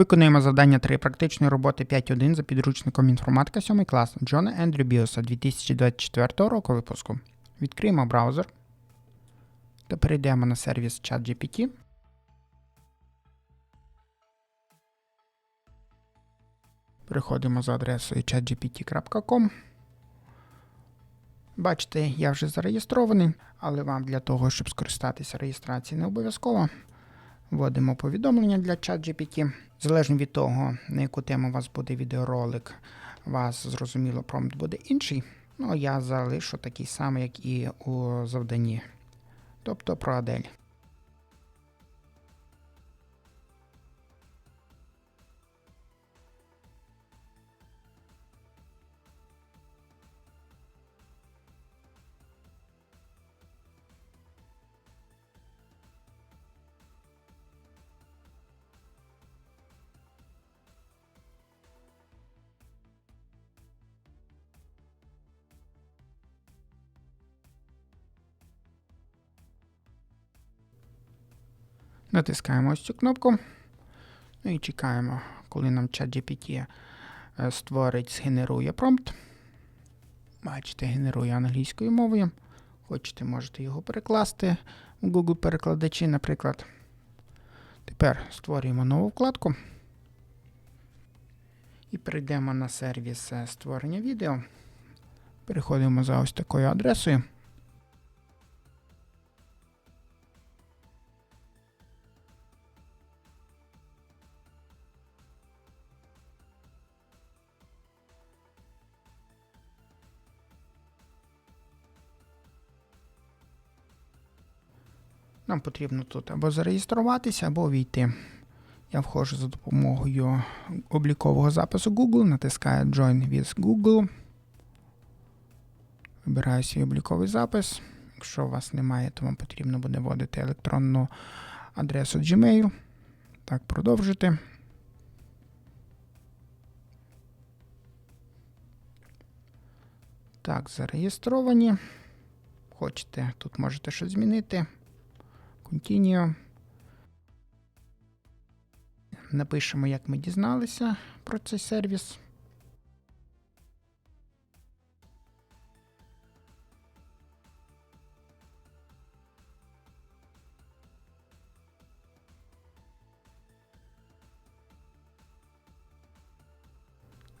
Виконуємо завдання 3 практичної роботи 5.1 за підручником інформатика 7 клас Джона Ендрю Біоса 2024 року випуску. Відкриємо браузер та перейдемо на сервіс ChatGPT. Переходимо за адресою chatgpt.com. Бачите, я вже зареєстрований, але вам для того, щоб скористатися реєстрацією, не обов'язково. Вводимо повідомлення для ChatGPT. Залежно від того, на яку тему у вас буде відеоролик, вас зрозуміло промпт буде інший. Ну, я залишу такий самий, як і у завданні. Тобто про Адель. Натискаємо ось цю кнопку. Ну і чекаємо, коли нам ChatGPT е, створить, згенерує промпт. Бачите, генерує англійською мовою. Хочете, можете його перекласти в Google перекладачі, наприклад. Тепер створюємо нову вкладку. І перейдемо на сервіс е, створення відео. Переходимо за ось такою адресою. Нам потрібно тут або зареєструватися, або війти. Я входжу за допомогою облікового запису Google, натискаю Join with Google. Вибираю свій обліковий запис. Якщо у вас немає, то вам потрібно буде вводити електронну адресу Gmail. Так, продовжити. Так, зареєстровані. Хочете, тут можете щось змінити. Continue. Напишемо, як ми дізналися про цей сервіс.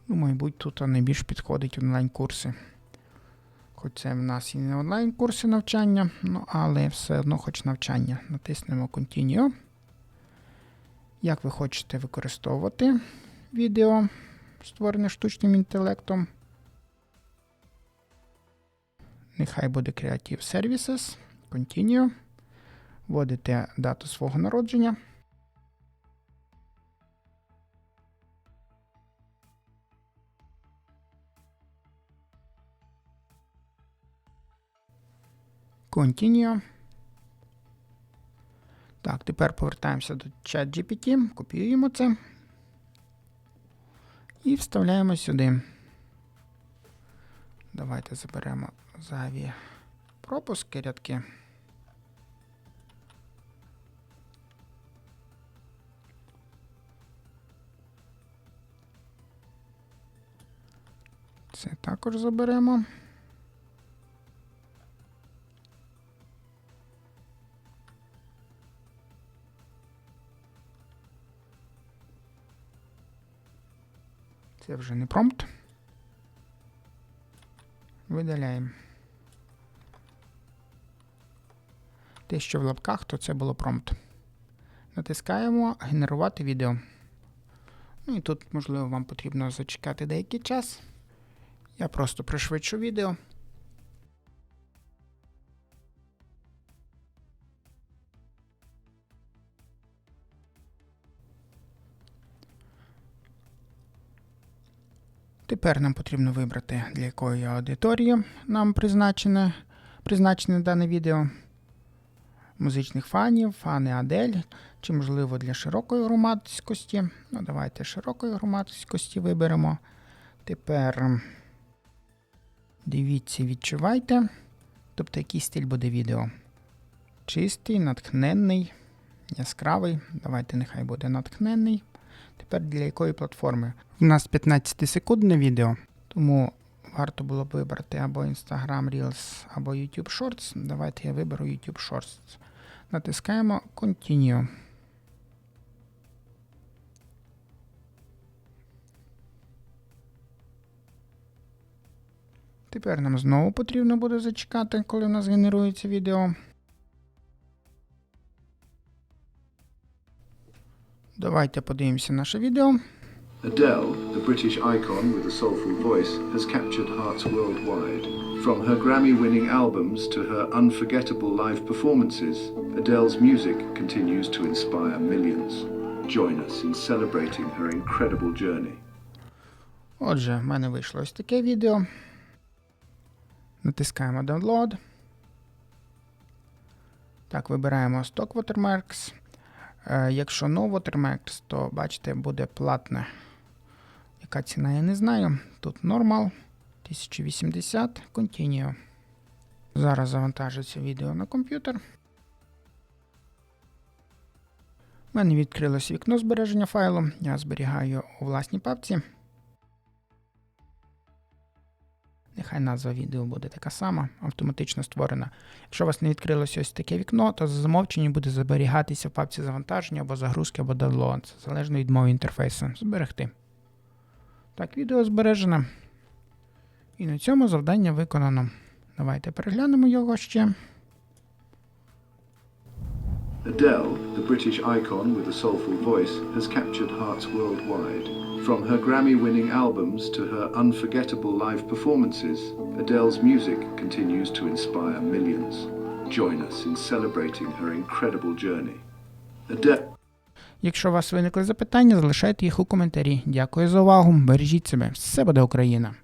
Ну, мабуть, тут найбільш підходить онлайн-курси. Хоч це в нас і не онлайн-курси навчання, ну, але все одно хоч навчання. Натиснемо Continue. Як ви хочете використовувати відео, створене штучним інтелектом. Нехай буде Creative Services. Continue. Вводите дату свого народження. Continue. Так, тепер повертаємося до ChatGPT, копіюємо це і вставляємо сюди. Давайте заберемо зайві пропуски рядки. Це також заберемо. Це вже не промпт. Видаляємо. Те, що в лапках, то це було промпт. Натискаємо Генерувати відео. Ну і тут, можливо, вам потрібно зачекати деякий час. Я просто пришвидшу відео. Тепер нам потрібно вибрати, для якої аудиторії нам призначене, призначене дане відео. Музичних фанів, фани Адель, чи, можливо, для широкої громадськості. Ну, давайте широкої громадськості виберемо. Тепер дивіться, відчувайте. Тобто, який стиль буде відео. Чистий, натхненний, яскравий. Давайте нехай буде натхненний. Тепер для якої платформи? У нас 15-секундне відео, тому варто було б вибрати або Instagram Reels, або YouTube Shorts. Давайте я виберу YouTube Shorts. Натискаємо Continue. Тепер нам знову потрібно буде зачекати, коли у нас генерується відео. Давайте подивимося наше відео. Adele, the British icon with a soulful voice, has captured hearts worldwide. From her Grammy winning albums to her unforgettable live performances, Adele's music continues to inspire millions. Join us in celebrating her incredible journey. Отже, в мене вийшло ось таке відео. Натискаємо Download. Так, вибираємо Stock Watermarks. Е, якщо ново термекс, то бачите, буде платне. Яка ціна, я не знаю. Тут Normal 1080 Continue. Зараз завантажиться відео на комп'ютер. У мене відкрилось вікно збереження файлу. Я зберігаю у власній папці. Нехай назва відео буде така сама, автоматично створена. Якщо у вас не відкрилося ось таке вікно, то за замовченням буде зберігатися в папці завантаження або загрузки, або download, залежно від мови інтерфейсу. Зберегти. Так, відео збережене. І на цьому завдання виконано. Давайте переглянемо його ще. Adele, the British icon with a soulful voice, has captured hearts worldwide. From her Grammy winning albums to her unforgettable live performances, Adele's music continues to inspire millions. Join us in celebrating her incredible journey. Adele. Якщо у вас виникли запитання, залишайте їх у коментарі. Дякую за увагу. Бережіть себе. Все буде Україна!